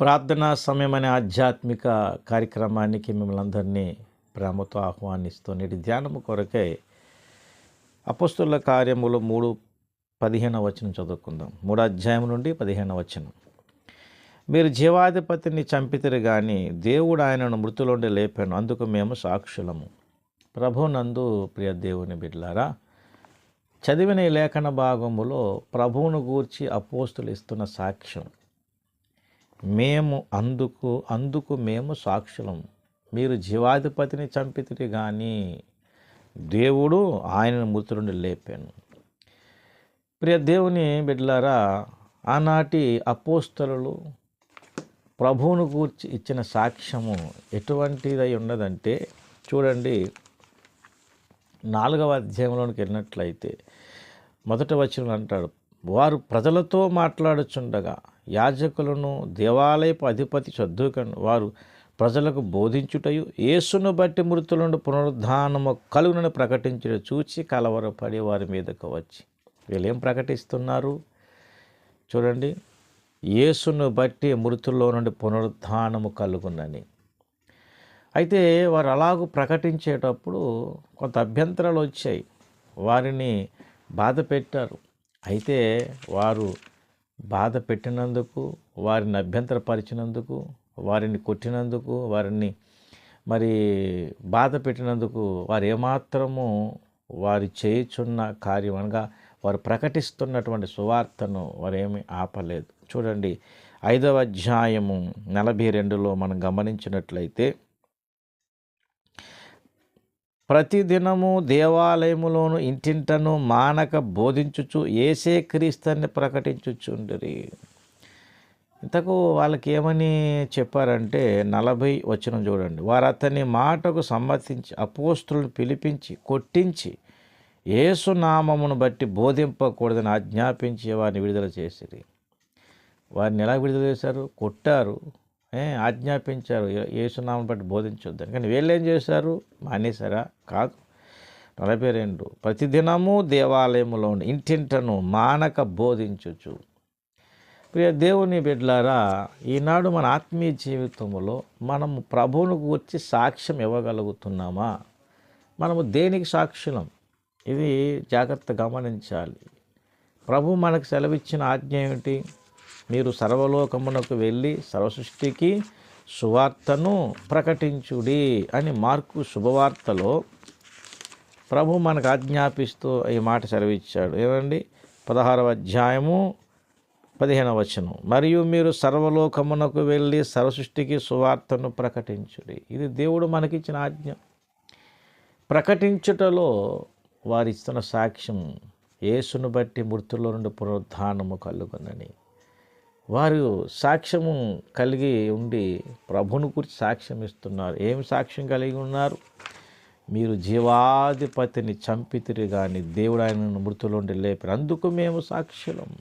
ప్రార్థనా సమయం అనే ఆధ్యాత్మిక కార్యక్రమానికి మిమ్మల్ని అందరినీ ప్రేమతో ఆహ్వానిస్తూ నేటి ధ్యానము కొరకై అపస్తుల కార్యములు మూడు పదిహేను వచనం చదువుకుందాం. మూడు అధ్యాయం నుండి పదిహేను వచనం. మీరు జీవాధిపతిని చంపితరు కానీ దేవుడు ఆయనను మృతులోండి లేపాను అందుకు మేము సాక్షులము. ప్రభునందు ప్రియ దేవుని బిడ్లారా చదివిన లేఖన భాగములో ప్రభువును గూర్చి అపోస్తులు ఇస్తున్న సాక్ష్యం. మేము అందుకు అందుకు మేము సాక్షులం. మీరు జీవాధిపతిని చంపితిరి కానీ దేవుడు ఆయనను మృతుడు లేపాను. ప్రియ దేవుని బిడ్డలారా ఆనాటి అపోస్తలు ప్రభువును కూర్చి ఇచ్చిన సాక్ష్యము ఎటువంటిదై ఉన్నదంటే చూడండి నాలుగవ అధ్యాయంలోనికి వెళ్ళినట్లయితే మొదటి వచ్చిన అంటాడు వారు ప్రజలతో మాట్లాడుచుండగా యాజకులను దేవాలయపు అధిపతి చదువుకను వారు ప్రజలకు బోధించుటయు యేసును బట్టి మృతులను పునరుద్ధానము కలుగునని ప్రకటించుట చూచి కలవరపడి వారి మీదకు వచ్చి. వీళ్ళేం ప్రకటిస్తున్నారు? చూడండి. యేసును బట్టి మృతుల్లో నుండి పునరుద్ధానము కలుగునని. అయితే వారు అలాగూ ప్రకటించేటప్పుడు కొంత అభ్యంతరాలు వచ్చాయి. వారిని బాధ పెట్టారు అయితే వారు బాధ పెట్టినందుకు వారిని అభ్యంతరపరిచినందుకు వారిని కొట్టినందుకు వారిని మరి బాధ పెట్టినందుకు వారు ఏమాత్రము వారు చేయుచున్న కార్యం అనగా వారు ప్రకటిస్తున్నటువంటి సువార్తను వారు ఏమీ ఆపలేదు. చూడండి ఐదవ అధ్యాయము నలభై రెండులో మనం గమనించినట్లయితే ప్రతిదినము దేవాలయములోను ఇంటింటను మానక బోధించుచు ఏసే క్రీస్తుని ప్రకటించుచుండిరి. ఇంతకు వాళ్ళకి ఏమని చెప్పారంటే నలభై వచనం చూడండి. వారు అతని మాటకు సమ్మతించి అపోస్తులను పిలిపించి కొట్టించి ఏసునామమును బట్టి బోధింపకూడదని ఆజ్ఞాపించి వారిని విడుదల చేసిరి. వారిని ఎలా విడుదల చేశారు? కొట్టారు. ఆజ్ఞాపించారు. యేసునామం బట్టి బోధించొద్దని కానీ వీళ్ళు ఏం చేశారు? మానేశారా? కాదు. నలభై రెండు. ప్రతిదినము దేవాలయములో ఇంటింటను మానక బోధించచ్చు ప్రియ దేవుని బిడ్డలారా ఈనాడు మన ఆత్మీయ జీవితంలో మనము ప్రభువును గురించి సాక్ష్యం ఇవ్వగలుగుతున్నామా? మనము దేనికి సాక్షులం? ఇది జాగ్రత్త గమనించాలి. ప్రభు మనకు సెలవిచ్చిన ఆజ్ఞ ఏమిటి? మీరు సర్వలోకమునకు వెళ్ళి సర్వసృష్టికి సువార్తను ప్రకటించుడి అని మార్కు శుభవార్తలో ప్రభు మనకు ఆజ్ఞాపిస్తూ ఈ మాట సెలవిచ్చాడు. ఏమండి? పదహారవ అధ్యాయము పదిహేనవ వచనం. మరియు మీరు సర్వలోకమునకు వెళ్ళి సర్వసృష్టికి సువార్తను ప్రకటించుడి. ఇది దేవుడు మనకిచ్చిన ఆజ్ఞ. ప్రకటించుటలో వారిస్తున్న సాక్ష్యం యేసును బట్టి మృతుల్లో నుండి పునరుద్ధానము కలుగునని. వారు సాక్ష్యము కలిగి ఉండి ప్రభుని గురించి సాక్ష్యం ఇస్తున్నారు ఏమి సాక్ష్యం కలిగి ఉన్నారు? మీరు జీవాధిపతిని చంపితిరి కానీ దేవుడు మృతులు మృతులుండి లేపారు. అందుకు మేము సాక్షులం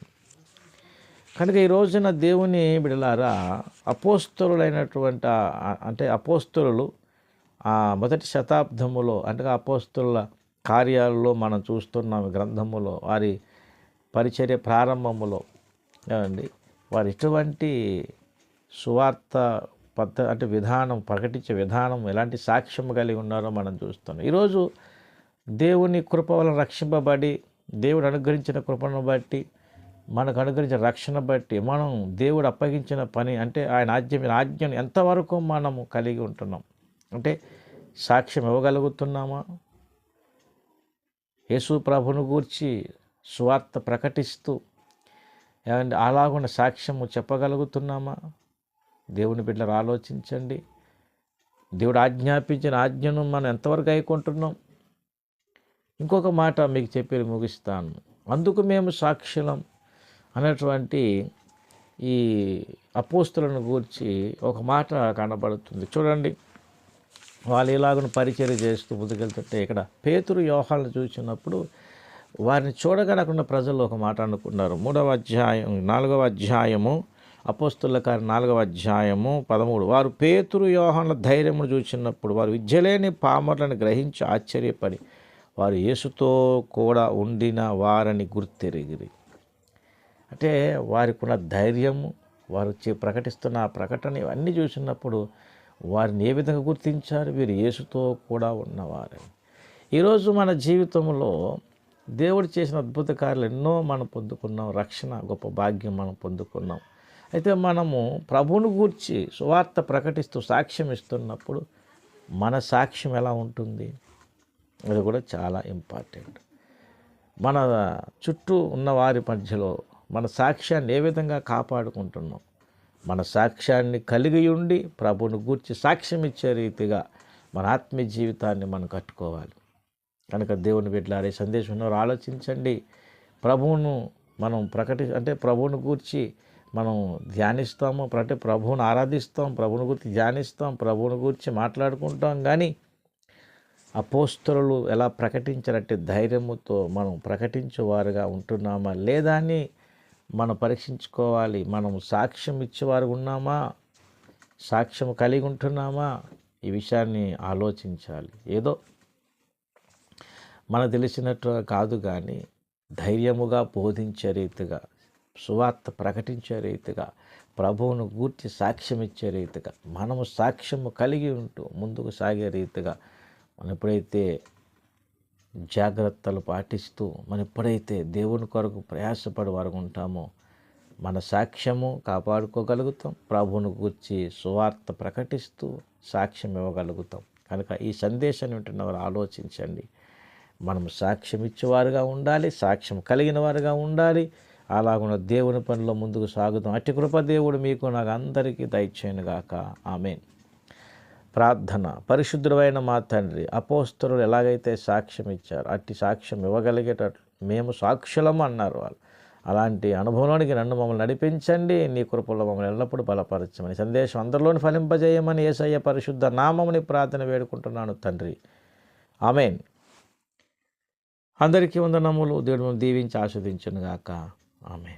కనుక ఈ రోజున దేవుని బిడలారా అపోస్తులైనటువంటి అంటే అపోస్తులు ఆ మొదటి శతాబ్దములో అంటే అపోస్తుల కార్యాలలో మనం చూస్తున్నాం గ్రంథములో వారి పరిచర్య ప్రారంభములో. ఏమండి? వారు ఎటువంటి సువార్త పద్ధ అంటే విధానం ప్రకటించే విధానం ఎలాంటి సాక్ష్యం కలిగి ఉన్నారో మనం చూస్తున్నాం. ఈరోజు దేవుని కృప వలన రక్షింపబడి దేవుడు అనుగ్రహించిన కృపను బట్టి మనకు అనుగ్రహించిన రక్షణ బట్టి మనం దేవుడు అప్పగించిన పని అంటే ఆయన ఆజ్ఞ ఆజ్ఞను ఎంతవరకు మనము కలిగి ఉంటున్నాం? అంటే సాక్ష్యం ఇవ్వగలుగుతున్నామా? యేసు ప్రభును గూర్చి స్వార్థ ప్రకటిస్తూ ఏమంటే అలాగున్న సాక్ష్యము చెప్పగలుగుతున్నామా? దేవుని బిడ్డలు ఆలోచించండి. దేవుడు ఆజ్ఞాపించిన ఆజ్ఞను మనం ఎంతవరకు గైకుంటున్నాం ఇంకొక మాట మీకు చెప్పి ముగిస్తాను. అందుకు మేము సాక్షులం అనేటువంటి ఈ అపోస్తులను గూర్చి ఒక మాట కనబడుతుంది. చూడండి వాళ్ళు ఇలాగను పరిచయం చేస్తూ ముందుకెళ్తుంటే ఇక్కడ పేతురు యోహాలను చూసినప్పుడు వారిని చూడగలకుండా ప్రజలు ఒక మాట అనుకున్నారు మూడవ అధ్యాయం నాలుగవ అధ్యాయము అపోస్తుల కారి నాలుగవ అధ్యాయము పదమూడు. వారు పేతురు యోహన్ల ధైర్యమును చూసినప్పుడు వారు విద్యలేని పామర్లను గ్రహించి ఆశ్చర్యపడి వారు యేసుతో కూడా ఉండిన వారని గుర్తెరిగిరి. అంటే వారికి ఉన్న ధైర్యము వారు చే ప్రకటిస్తున్న ఆ ప్రకటన ఇవన్నీ చూసినప్పుడు వారిని ఏ విధంగా గుర్తించారు? వీరు యేసుతో కూడా ఉన్నవారని. ఈరోజు మన జీవితంలో దేవుడు చేసిన అద్భుత కార్యాలు ఎన్నో మనం పొందుకున్నాం. రక్షణ గొప్ప భాగ్యం మనం పొందుకున్నాం. అయితే మనము ప్రభువును గూర్చి సువార్త ప్రకటిస్తూ సాక్ష్యం ఇస్తున్నప్పుడు మన సాక్ష్యం ఎలా ఉంటుంది? అది కూడా చాలా ఇంపార్టెంట్. మన చుట్టూ ఉన్న వారి మధ్యలో మన సాక్ష్యాన్ని ఏ విధంగా కాపాడుకుంటున్నాం? మన సాక్ష్యాన్ని కలిగి ఉండి ప్రభువును గూర్చి సాక్ష్యం ఇచ్చే రీతిగా మన ఆత్మీయ జీవితాన్ని మనం కట్టుకోవాలి. కనుక దేవుని బిడ్డలారే సందేశం ఉన్నవారు ఆలోచించండి. ప్రభువును మనం ప్రకటి అంటే ప్రభువును గూర్చి మనం ధ్యానిస్తాము. అంటే ప్రభువును ఆరాధిస్తాం ప్రభువుని గురించి ధ్యానిస్తాం ప్రభువుని గురించి మాట్లాడుకుంటాం. కానీ అపోస్తరులు ఎలా ప్రకటించారంటే ధైర్యముతో మనం ప్రకటించేవారుగా ఉంటున్నామా? లేదా అని మనం పరీక్షించుకోవాలి. మనం సాక్ష్యం ఇచ్చేవారు ఉన్నామా? సాక్ష్యం కలిగి ఉంటున్నామా? ఈ విషయాన్ని ఆలోచించాలి. ఏదో మనకు తెలిసినట్టు కాదు కానీ ధైర్యముగా బోధించే రీతిగా సువార్త ప్రకటించే రీతిగా ప్రభువును గూర్చి సాక్ష్యం ఇచ్చే రీతిగా మనము సాక్ష్యము కలిగి ఉంటూ ముందుకు సాగే రీతిగా మనం ఎప్పుడైతే జాగ్రత్తలు పాటిస్తూ మనం ఎప్పుడైతే దేవుని కొరకు ప్రయాసపడి వరకు ఉంటామో మన సాక్ష్యము కాపాడుకోగలుగుతాం ప్రభువును గూర్చి సువార్త ప్రకటిస్తూ సాక్ష్యం ఇవ్వగలుగుతాం. కనుక ఈ సందేశాన్ని వింటున్న వారు ఆలోచించండి. మనం సాక్ష్యం ఇచ్చేవారుగా ఉండాలి సాక్ష్యం కలిగిన వారుగా ఉండాలి. అలాగున్న దేవుని పనిలో ముందుకు సాగుతాం. అట్టి కృప దేవుడు మీకు నాకు అందరికీ దయచేయనుగాక ఆమెన్. ప్రార్థన. పరిశుద్ధుడైన మా తండ్రి అపోస్తరులు ఎలాగైతే సాక్ష్యం ఇచ్చారు అట్టి సాక్ష్యం ఇవ్వగలిగేటట్లు మేము సాక్షులము అన్నారు వాళ్ళు. అలాంటి అనుభవంలోనికి నన్ను మమ్మల్ని నడిపించండి. నీ కృపలో మమ్మల్ని ఎల్లప్పుడూ బలపరచమని సందేశం అందరిలోని ఫలింపజేయమని ఏసయ్య పరిశుద్ధ నామముని ప్రార్థన వేడుకుంటున్నాను తండ్రి. ఆమెన్. అందరికీ వందనములు. దేవుడు దీవించి ఆస్వాదించునుగాక ఆమె